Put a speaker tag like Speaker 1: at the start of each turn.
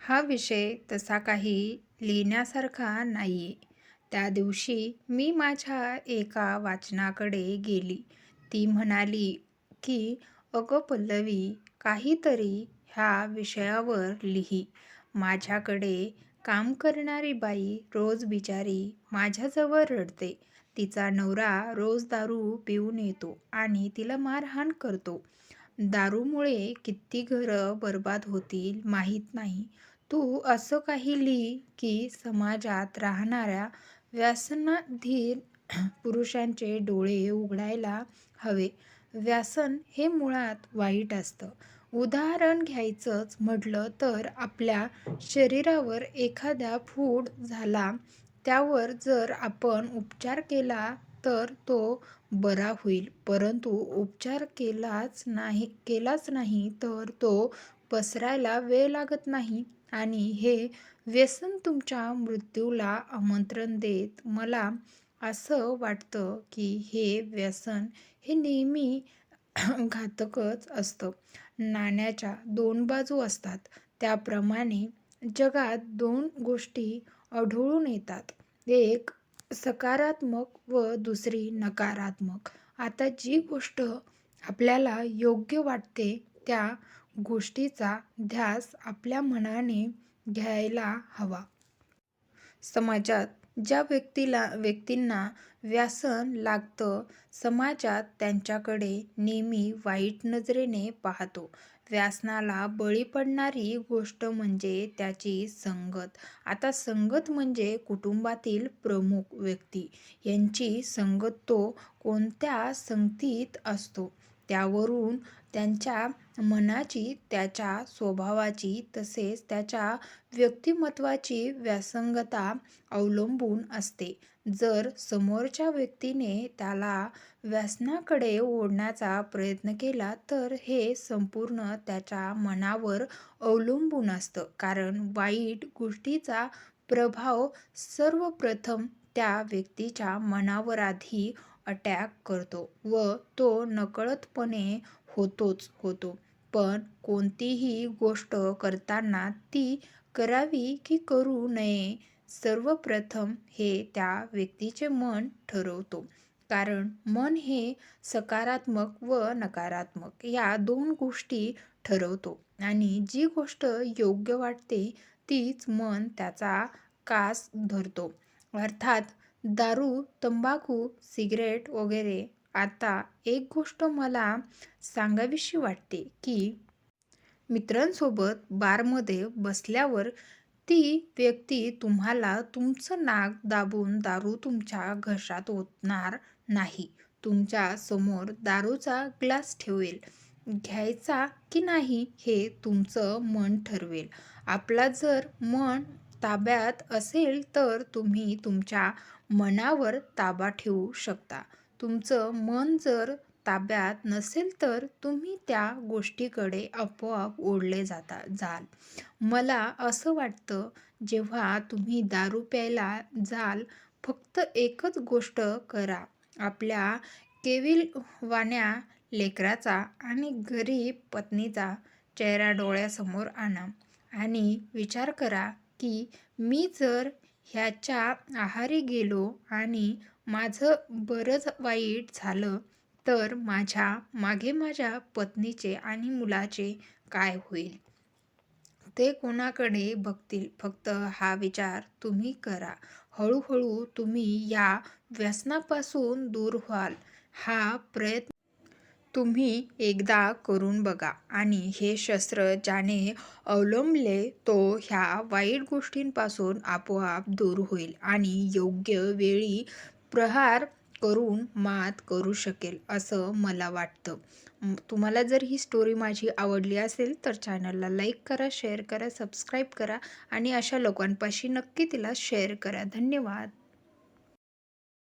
Speaker 1: हा विषय तसा काही लिहिण्यासारखा नाही आहे त्या दिवशी मी माझ्या एका वाचनाकडे गेली. ती म्हणाली की अगं पल्लवी काहीतरी ह्या विषयावर लिही. माझ्याकडे काम करणारी बाई रोज बिचारी माझ्याजवळ रडते. तिचा नवरा रोज दारू पिऊन येतो आणि तिला मारहाण करतो. दारूमुळे किती घरं बरबाद होतील माहीत नाही. तू असं काही लिही की समाजात राहणाऱ्या व्यसनाधीन पुरुषांचे डोळे उघडायला हवे. व्यसन हे मुळात वाईट असतं. उदाहरण घ्यायचंच म्हटलं तर आपल्या शरीरावर एखादा फूड झाला त्यावर जर आपण उपचार केला तर तो बरा होईल. परंतु उपचार केलाच नाही केलाच नाही तर तो पसरायला वेळ लागत नाही आणि हे व्यसन तुमच्या मृत्यूला आमंत्रण देत मला असं वाटतं की हे व्यसन हे नेहमी घातकच असतं. नाण्याच्या दोन बाजू असतात त्याप्रमाणे जगात दोन गोष्टी आढळून येतात. एक सकारात्मक व दुसरी नकारात्मक. आता जी गोष्ट आपल्याला योग्य वाटते त्या गोष्टीचा ध्यास आपल्या मनाने घ्यायला हवा. समाजात ज्या व्यक्तीला व्यक्तींना व्यसन लागतं समाजात त्यांच्याकडे नेहमी वाईट नजरेने पाहतो. व्यसनाला बळी पडणारी गोष्ट म्हणजे त्याची संगत. आता संगत म्हणजे कुटुंबातील प्रमुख व्यक्ती यांची संगत तो कोणत्या संगतीत असतो त्यावरून त्यांच्या मनाची, त्याच्या स्वभावाची तसेच त्याच्या व्यक्तिमत्त्वाची व्यासंगता अवलंबून असते. जर समोरच्या व्यक्तीने त्याला व्यसनाकडे ओढण्याचा प्रयत्न केला तर हे संपूर्ण त्याच्या मनावर अवलंबून असतं. कारण वाईट गोष्टीचा प्रभाव सर्वप्रथम त्या व्यक्तीच्या मनावर आधी अटॅक करतो व तो नकळतपणे होतोच होतो. पण कोणतीही गोष्ट करताना ती करावी की करू नये सर्वप्रथम हे त्या व्यक्तीचे मन ठरवतो. कारण मन हे सकारात्मक व नकारात्मक या दोन गोष्टी ठरवतो आणि जी गोष्ट योग्य वाटते तीच मन त्याचा कास धरतो. अर्थात दारू, तंबाखू, सिगरेट वगैरे. आता एक गोष्ट मला सांगावीशी वाटते की मित्रांसोबत बारमध्ये बसल्यावर ती व्यक्ती तुम्हाला तुमचं नाक दाबून दारू तुमच्या घशात ओतणार नाही. तुमच्यासमोर दारूचा ग्लास ठेवेल. घ्यायचा की नाही हे तुमचं मन ठरवेल. आपला जर मन ताब्यात असेल तर तुम्ही तुमच्या मनावर ताबा ठेवू शकता. तुमचं मन जर ताब्यात नसेल तर तुम्ही त्या गोष्टीकडे आपोआप ओढले जाता जाल. मला असं वाटतं जेव्हा तुम्ही दारू प्यायला जाल फक्त एकच गोष्ट करा आपल्या केविलवाण्या लेकराचा आणि गरीब पत्नीचा चेहरा डोळ्यासमोर आणा आणि विचार करा की मी जर ह्याच्या आहारी गेलो आणि माझं बरंच वाईट झालं तर माझ्या मागे माझ्या पत्नीचे आणि मुलाचे काय होईल? ते कोणाकडे बघतील? फक्त हा विचार तुम्ही करा. हळूहळू तुम्ही या व्यसनापासून दूर व्हाल. हा प्रयत्न तुम्ही एकदा करून बघा आणि हे शस्त्र ज्याने अवलंबले तो ह्या वाईट गोष्टींपासून आपोआप दूर होईल आणि योग्य वेळी प्रहार करून मात करू शकेल असं मला वाटतं. तुम्हाला जर ही स्टोरी माझी आवडली असेल तर चॅनलला लाईक करा, शेअर करा, सबस्क्राईब करा आणि अशा लोकांपाशी नक्की तिला शेअर करा. धन्यवाद.